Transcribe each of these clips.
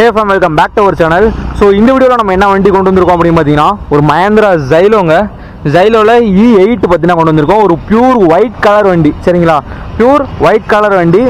ஹேஃபம் welcome back to our channel so இந்த வீடியோவில் நம்ம என்ன வண்டி கொண்டு வந்திருக்கோம் அப்படின்னு பார்த்தீங்கன்னா ஒரு மஹேந்திரா ஜைலோங்க ஜைலோவில் இ எயிட் பார்த்தீங்கன்னா கொண்டு வந்திருக்கோம். ஒரு பியூர் ஒயிட் கலர் வண்டி. சரிங்களா? பியூர் ஒயிட் கலர் வண்டி.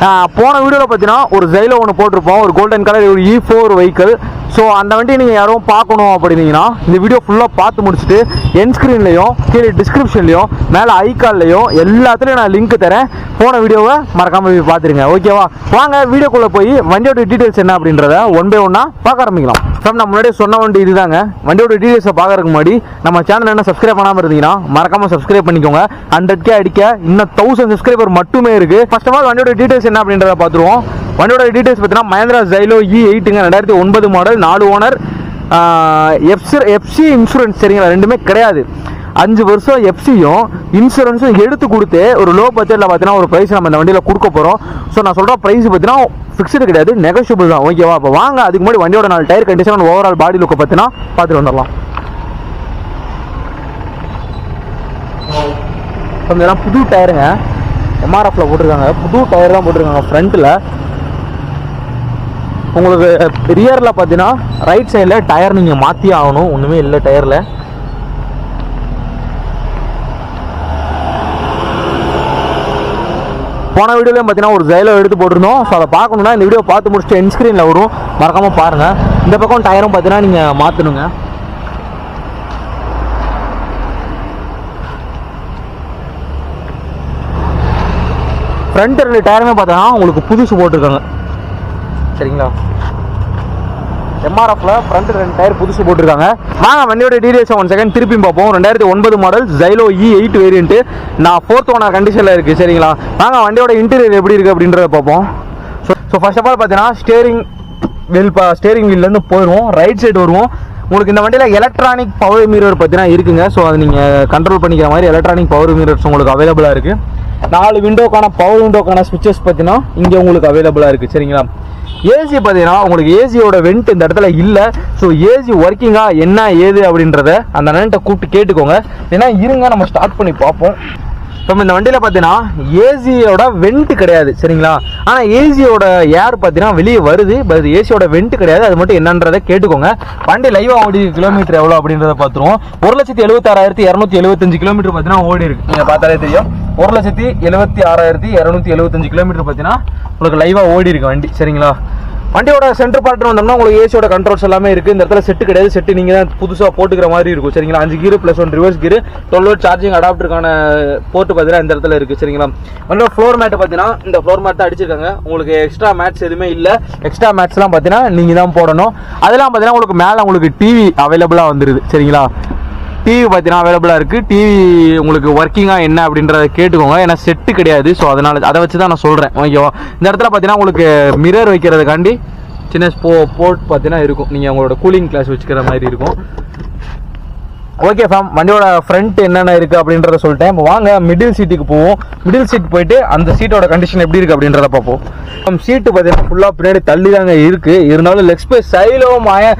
போன வீடியோவில் பார்த்தீங்கன்னா ஒரு ஜைலோ ஒன்று போட்டிருப்போம். ஒரு கோல்டன் கலர் ஒரு இ ஃபோர் வெஹிக்கிள் ஸோ அந்த வண்டியை நீங்கள் யாரும் பார்க்கணும் அப்படின்னீங்கன்னா இந்த வீடியோ ஃபுல்லாக பார்த்து முடிச்சுட்டு என் ஸ்க்ரீன்லையும் கீழே டிஸ்கிரிப்ஷன்லையும் மேலே ஐகால்லையும் எல்லாத்துலேயும் நான் லிங்க் தரேன். போன வீடியோவை மறக்காமல் போய் பார்த்துருங்க. ஓகேவா வாங்க வீடியோக்குள்ளே போய் வண்டியோட டீட்டெயில்ஸ் என்ன அப்படின்றத ஒன் பை ஒன்னாக பார்க்க ஆரம்பிக்கலாம். ஃப்ரம் நான் முன்னாடியே சொன்ன வண்டி இதுதாங்க. வண்டியோட டீட்டெயில்ஸை பார்க்கறதுக்கு முன்னாடி நம்ம சேனல் என்ன சப்ஸ்கிரைப் பண்ணாமல் இருந்தீங்கன்னா மறக்காமல் சப்ஸ்கிரைப் பண்ணிக்கோங்க. ஹண்ட்ரட் கே அடிக்க இன்னும் தௌசண்ட் சப்ஸ்கிரைபர் மட்டுமே இருக்குது ஃபர்ஸ்ட் ஆஃப் ஆல் வண்டியோட டீட்டெயில்ஸ் என்ன அப்படின்றத பார்த்துருவோம். வண்டியோட டீட்டெயில்ஸ் பார்த்தீங்கன்னா மஹேந்திரா ஜைலோ இ எயிட்டுங்க ரெண்டாயிரத்தி ஒன்பது மாடல் நாலு ஓனர் எஃப்சி எஃப்சி இன்சூரன்ஸ் சரிங்களா? ரெண்டுமே கிடையாது. அஞ்சு வருஷம் எஃப்சியும் இன்சூரன்ஸும் எடுத்து கொடுத்து ஒரு லோ பட்ஜெட்டில் பார்த்தீங்கன்னா ஒரு ப்ரைஸ் நம்ம இந்த வண்டியில் கொடுக்க போகிறோம் ஸோ நான் சொல்கிற ப்ரைஸ் பார்த்தீங்கன்னா ஃபிக்ஸ்டு கிடையாது நெகோஷியபிள் தான். ஓகேவா அப்போ வாங்க அதுக்கு முன்னாடி வண்டியோட நாலு டயர் கண்டிஷன் ஓவரால் பாடி லுக்கை பார்த்தீங்கன்னா பார்த்துட்டு வந்துடலாம். புது டயருங்க எம்ஆர்எஃப்ல போட்டிருக்காங்க. புது டயர் தான் போட்டிருக்காங்க ஃப்ரண்ட்டில் உங்களுக்கு ரியரில் பார்த்தீங்கன்னா ரைட் சைடில் டயர் நீங்கள் மாற்றி ஆகணும். ஒன்றுமே இல்லை டயரில் போன வீடியோலையும் பார்த்தீங்கன்னா ஒரு ஜெயிலோ எடுத்து போட்டிருந்தோம். ஸோ அதை பார்க்கணுன்னா இந்த வீடியோ பார்த்து முடிச்சுட்டு என் ஸ்க்ரீனில் வரும். மறக்காமல் பாருங்கள் இந்த பக்கம் டயரும் பார்த்தீங்கன்னா நீங்கள் மாற்றணுங்க ஃப்ரண்ட் ரெண்டு டயருமே பார்த்தீங்கன்னா உங்களுக்கு புதுசு போட்டிருக்காங்க. சரிங்களா? எம்ஆர்எஃப்ல ஃப்ரண்ட் ரெண்டு டயர் புதுசு போட்டிருக்காங்க. வாங்க வண்டியோட டீடைல்ஸ் ஒன் செகண்ட் திருப்பி பார்ப்போம். ரெண்டாயிரத்தி ஒன்பது model Xylo E eight variant நான் ஃபோர்த் ஓனர் கண்டிஷனில் இருக்குது சரிங்களா? வாங்க வண்டியோட இன்டீரியர் எப்படி இருக்குது அப்படின்றத பார்ப்போம். So so first of all பார்த்தீங்கன்னா ஸ்டேரிங் வீல் பா ஸ்டேரிங் வீல்லேருந்து போயிடுவோம். ரைட் சைடு வருவோம். உங்களுக்கு இந்த வண்டியில் எலக்ட்ரானிக் பவர் மீரர் பார்த்தீங்கன்னா இருக்குங்க. ஸோ அதை நீங்கள் கண்ட்ரோல் பண்ணிக்கிற மாதிரி எலக்ட்ரானிக் பவர் மீரர்ஸ் உங்களுக்கு அவைலபிளாக இருக்குது நாலு விண்டோக்கான பவர் விண்டோக்கான ஸ்விட்சஸ் பார்த்தீங்கன்னா இங்கே உங்களுக்கு அவைலபிளாக இருக்குது சரிங்களா? ஏசி பார்த்தீங்கன்னா உங்களுக்கு ஏசியோட வெண்ட் இந்த இடத்துல இல்லை. ஸோ ஏசி ஒர்க்கிங்காக என்ன ஏது அப்படின்றத அந்த அண்ணன்ட்ட கூப்பிட்டு கேட்டுக்கோங்க. ஏன்னா இருங்க நம்ம ஸ்டார்ட் பண்ணி பார்ப்போம். இப்போ இந்த வண்டியில் பார்த்தீங்கன்னா ஏசியோட வெண்ட் கிடையாது சரிங்களா? ஆனால் ஏசியோட ஏர் பார்த்தீங்கன்னா வெளியே வருது பட் ஏசியோட வெண்ட் கிடையாது. அது மட்டும் என்னன்றதை கேட்டுக்கோங்க. வண்டி லைவாக ஓடி கிலோமீட்டர் எவ்வளோ அப்படின்றத பார்த்துருவோம். ஒரு லட்சத்தி எழுபத்தாறாயிரத்தி இரநூத்தி எழுபத்தஞ்சு கிலோமீட்டர் பார்த்தீங்கன்னா ஓடி இருக்கு நீங்கள் பார்த்தாலே தெரியும். ஒரு லட்சத்தி எழுபத்தி ஆறாயிரத்தி இரநூத்தி எழுபத்தஞ்சு கிலோமீட்டர் பார்த்தீங்கன்னா உங்களுக்கு லைவாக ஓடி இருக்கு வண்டி சரிங்களா? வண்டியோட சென்டர் பார்ட் வந்தோம்னா உங்களுக்கு ஏசியோட கண்ட்ரோல்ஸ் எல்லாமே இருக்கு. இந்த இடத்துல செட்டு கிடையாது. செட்டு நீங்க தான் புதுசாக போட்டுக்கிற மாதிரி இருக்கும். சரிங்களா? அஞ்சு gear plus one reverse gear twelve volt charging அடாப்டருக்கான port பார்த்தீங்கன்னா இந்த இடத்துல இருக்கு. சரிங்களா? வண்டியோட ஃப்ளோர் மேட் பார்த்தீங்கன்னா இந்த ஃப்ளோர் மேட் தான் அடிச்சிருக்காங்க. உங்களுக்கு எக்ஸ்ட்ரா மேட்ச் எதுவுமே இல்லை. எக்ஸ்ட்ரா மேட்ச்லாம் பார்த்தீங்கன்னா நீங்க தான் போடணும். அதெல்லாம் பார்த்தீங்கன்னா உங்களுக்கு மேலே உங்களுக்கு டிவி அவைலபிளாக வந்துருது. சரிங்களா? டிவி பார்த்தீங்கன்னா அவைலபிளாக இருக்குது டிவி உங்களுக்கு ஒர்க்கிங்காக என்ன அப்படின்றத கேட்டுக்கோங்க. ஏன்னா செட்டு கிடையாது. ஸோ அதனால் அதை வச்சு தான் நான் சொல்கிறேன் ஓகேவா இந்த இடத்துல பார்த்தீங்கன்னா உங்களுக்கு மிரர் வைக்கிறதுக்காண்டி சின்ன ஸ்போ போர்ட் பார்த்தீங்கன்னா இருக்கும். நீங்கள் உங்களோட கூலிங் கிளாஸ் வச்சுக்கிற மாதிரி இருக்கும். ஓகே ஃபேம் வண்டியோட ஃப்ரண்ட் என்னென்ன இருக்குது அப்படின்றத சொல்லிட்டேன். இப்போ வாங்க மிடில் சீட்டுக்கு போவோம். மிடில் சீட் போயிட்டு அந்த சீட்டோட கண்டிஷன் எப்படி இருக்குது அப்படின்றத பார்ப்போம். நம்ம சீட்டு பார்த்தீங்கன்னா ஃபுல்லாக பின்னாடி தள்ளி தாங்க இருக்குது இருந்தாலும் லெக் ஸ்பேஸ் சைலோ மய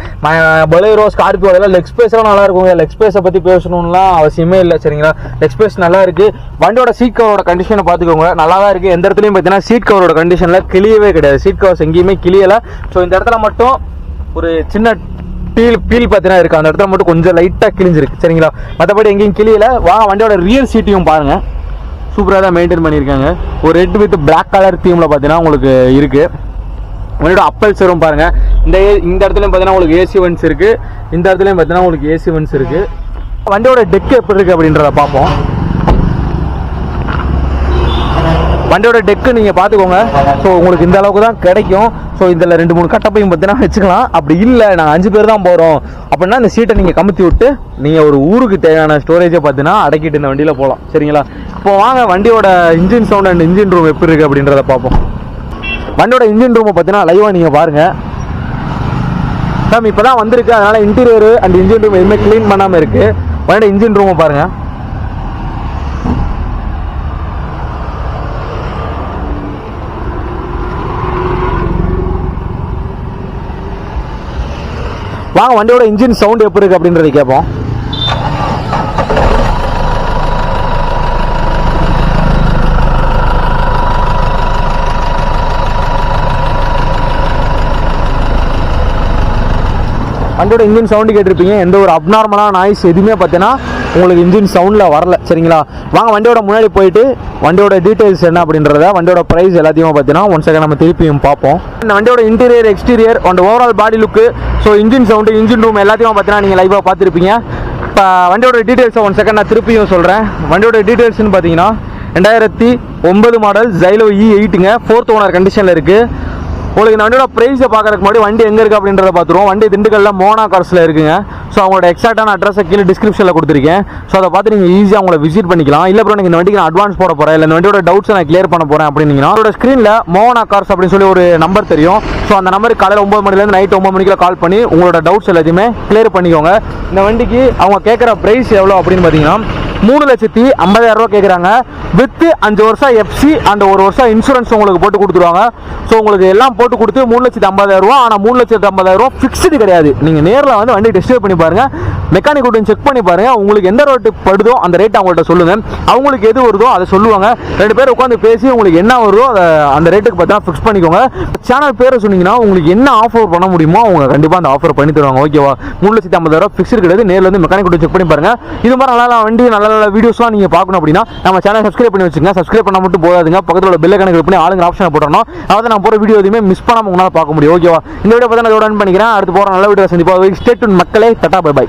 பலேரோ ஸ்கார்பியோ அதெல்லாம் லெக் ஸ்பேஸ்லாம் நல்லா இருக்குங்க. லெக் ஸ்பேஸை பற்றி பேசணும்லாம் அவசியமே இல்லை சரிங்களா? லெக் ஸ்பேஸ் நல்லா இருக்குது வண்டியோட சீட் கவரோட கண்டிஷனை பார்த்துக்கோங்க. நல்லா தான் இருக்குது எந்த இடத்துலையும் பார்த்தீங்கன்னா சீட் கவரோட கண்டிஷனில் கிளியவே கிடையாது. சீட் கவர்ஸ் எங்கேயுமே கிளியலை. ஸோ இந்த இடத்துல மட்டும் ஒரு சின்ன பீல் பீல் பார்த்தீங்கன்னா இருக்கு. அந்த இடத்துல மட்டும் கொஞ்சம் லைட்டாக கிழிஞ்சிருக்கு. சரிங்களா? மற்றபடி எங்கேயும் கிளியில் வா வண்டியோட ரியல் சீட்டையும் பாருங்கள் சூப்பராக தான் மெயின்டைன் பண்ணியிருக்காங்க. ஒரு ரெட் வித் பிளாக் கலர் தீமில் பார்த்தீங்கன்னா உங்களுக்கு இருக்குது வண்டியோட அப்பல் சரும் பாருங்கள் இந்த ஏ- இந்த இடத்துலையும் பார்த்தீங்கன்னா உங்களுக்கு ஏசி வன்ஸ் இருக்குது இந்த இடத்துலையும் பார்த்தீங்கன்னா உங்களுக்கு ஏசி வன்ஸ் இருக்குது வண்டியோட டெக் எப்படி இருக்குது அப்படின்றத பார்ப்போம். வண்டியோட டெக்கு நீங்கள் பார்த்துக்கோங்க. ஸோ உங்களுக்கு இந்த அளவுக்கு தான் கிடைக்கும். ஸோ இதில் ரெண்டு மூணு கட்டப்பையும் பார்த்தீங்கன்னா வச்சுக்கலாம். அப்படி இல்லை நாங்கள் அஞ்சு பேர் தான் போகிறோம் அப்படின்னா இந்த சீட்டை நீங்கள் கமுத்தி விட்டு நீங்கள் ஒரு ஊருக்கு தேவையான ஸ்டோரேஜை பார்த்தீங்கன்னா அடக்கிட்டு இந்த வண்டியில் போகலாம் சரிங்களா? இப்போ வாங்க வண்டியோட engine sound and engine room எப்படி இருக்குது அப்படின்றத பார்ப்போம். வண்டியோட இன்ஜின் ரூமை பார்த்தீங்கன்னா லைவாக நீங்கள் பாருங்கள் மேம் இப்போ தான் வந்திருக்கு. அதனால் இன்டீரியர் அண்ட் இன்ஜின் ரூம் எதுவுமே க்ளீன் பண்ணாமல் இருக்குது வண்டியோட இன்ஜின் ரூமை பாருங்கள் வாங்க வண்டியோட இன்ஜின் சவுண்ட் எப்படி இருக்கு அப்படின்றத கேட்போம். வண்டியோட இன்ஜின் சவுண்ட் கேட்டிருப்பீங்க. எந்த ஒரு அப்நார்மலான நாய்ஸ் எதுவுமே பார்த்தீங்கன்னா உங்களுக்கு இன்ஜின் சவுண்டில் வரல. சரிங்களா? வாங்க வண்டியோட முன்னாடி போயிட்டு வண்டியோட டீட்டெயில்ஸ் என்ன அப்படின்றத வண்டியோட ப்ரைஸ் எல்லாத்தையும் பார்த்தீங்கன்னா ஒன் செகண்ட் நம்ம திருப்பியும் பார்ப்போம். இந்த வண்டியோட interior exterior and overall body look so engine sound engine room எல்லாத்தையும் பார்த்தீங்கன்னா நீங்கள் லைவாக பார்த்துருப்பீங்க. இப்போ வண்டியோட டீட்டெயில்ஸை ஒன் செகண்ட் நான் திருப்பியும் சொல்கிறேன் வண்டியோட டீட்டெயில்ஸ்னு பார்த்தீங்கன்னா ரெண்டாயிரத்தி ஒன்பது மாடல் ஜைலோ இ எயிட்டுங்க ஃபோர்த் ஓனர் கண்டிஷனில் இருக்குது உங்களுக்கு இந்த வண்டியோட ப்ரைஸை பார்க்கறதுக்கு முன்னாடி வண்டி எங்கே இருக்குது அப்படின்றத பார்த்துருவோம். வண்டி திண்டுக்கல்லில் மோனா கார்ஸில் இருக்குங்க. ஸோ அவங்களோட எக்ஸாக்டான அட்ரஸை கீழே டிஸ்கிரிப்ஷனில் கொடுத்துருக்கேன். ஸோ அதை பார்த்து நீங்கள் ஈஸியாக அவங்கள விசிட் பண்ணிக்கலாம். இல்லை ப்ரோ நீங்கள் இந்த வண்டிக்கு நான் அட்வான்ஸ் போட போகிறேன் இல்லை இந்த வண்டியோட டவுட்ஸ் நான் கிளியர் பண்ண போகிறேன் அப்படின்னீங்கன்னா அவரோட ஸ்க்ரீனில் மோனா கார்ஸ் அப்படின்னு சொல்லி ஒரு நம்பர் தெரியும். ஸோ அந்த நம்பருக்கு காலையில் ஒம்பது மணிலேருந்து நைட் ஒம்பது மணிக்குள்ள கால் பண்ணி உங்களோட டவுட்ஸ் எல்லாத்தையுமே கிளியர் பண்ணிக்கோங்க. இந்த வண்டிக்கு அவங்க கேட்குற ப்ரைஸ் எவ்வளோ அப்படின்னு பார்த்தீங்கன்னா மூணு லட்சத்தி ஐம்பதாயிரம் ரூபா கேட்குறாங்க. வித்து அஞ்சு வருஷம் எஃப்சி அண்ட் ஒரு வருஷம் இன்சூரன்ஸ் உங்களுக்கு போட்டு கொடுத்துருவாங்க. ஸோ உங்களுக்கு எல்லாம் போட்டு கொடுத்து மூணு லட்சத்தி ஐம்பதாயிரம் ரூபா ஆனால் மூணு லட்சத்தி ஐம்பதாயிரம் ரூபா ஃபிக்ஸ்டு கிடையாது. நீங்கள் நேரில் வந்து வண்டி டெஸ்ட் பண்ணி பாருங்கள் மெக்கானிக் விட்டு செக் பண்ணி பாருங்கள் உங்களுக்கு எந்த ரேட்டு படுதோ அந்த ரேட் அவங்கள்ட்ட சொல்லுங்கள் அவங்களுக்கு எது வருதோ அதை சொல்லுவாங்க. ரெண்டு பேரும் உட்காந்து பேசி உங்களுக்கு என்ன வருதோ அதை அந்த ரேட்டுக்கு பார்த்தா ஃபிக்ஸ் பண்ணிக்கோங்க. சேனல் பேரை வந்தீங்கன்னா உங்களுக்கு என்ன ஆஃபர் பண்ண முடியுமோ அவங்க கண்டிப்பாக அந்த ஆஃபர் பண்ணி தருவாங்க. ஓகேவா மூணு லட்சத்தி ஐம்பதாயிரம் ஃபிக்ஸ்டு கிடையாது. நேரில் வந்து மெக்கானிக் விட்டு செக் பண்ணி பாருங்க. இது மாதிரி நல்லா நல்ல வண்டி நல்ல நல்ல வீடியோஸ்லாம் நீங்கள் பார்க்கணும் அப்படின்னா நம்ம சேனல் சப்ஸ்கிரைப் பண்ணி வச்சுங்க சப்ஸ்கிரைப் பண்ண மட்டும் போதாதுங்க. பக்கத்தில் உள்ள பெல்ல கணக்கு பண்ணி ஆளுங்க ஆப்ஷன் போட்டணும் அதாவது நான் போகிற வீடியோ எதுவுமே மிஸ் பண்ணாமல் உங்களால் பார்க்க முடியும். ஓகேவா இந்த வீடியோ பார்த்தா நான் இதோட பண்ணிக்கிறேன். அடுத்து போகிற நல்ல வீடியோ சந்திப்பா ஸ்டேட் மக்களே. தட்டா பை பை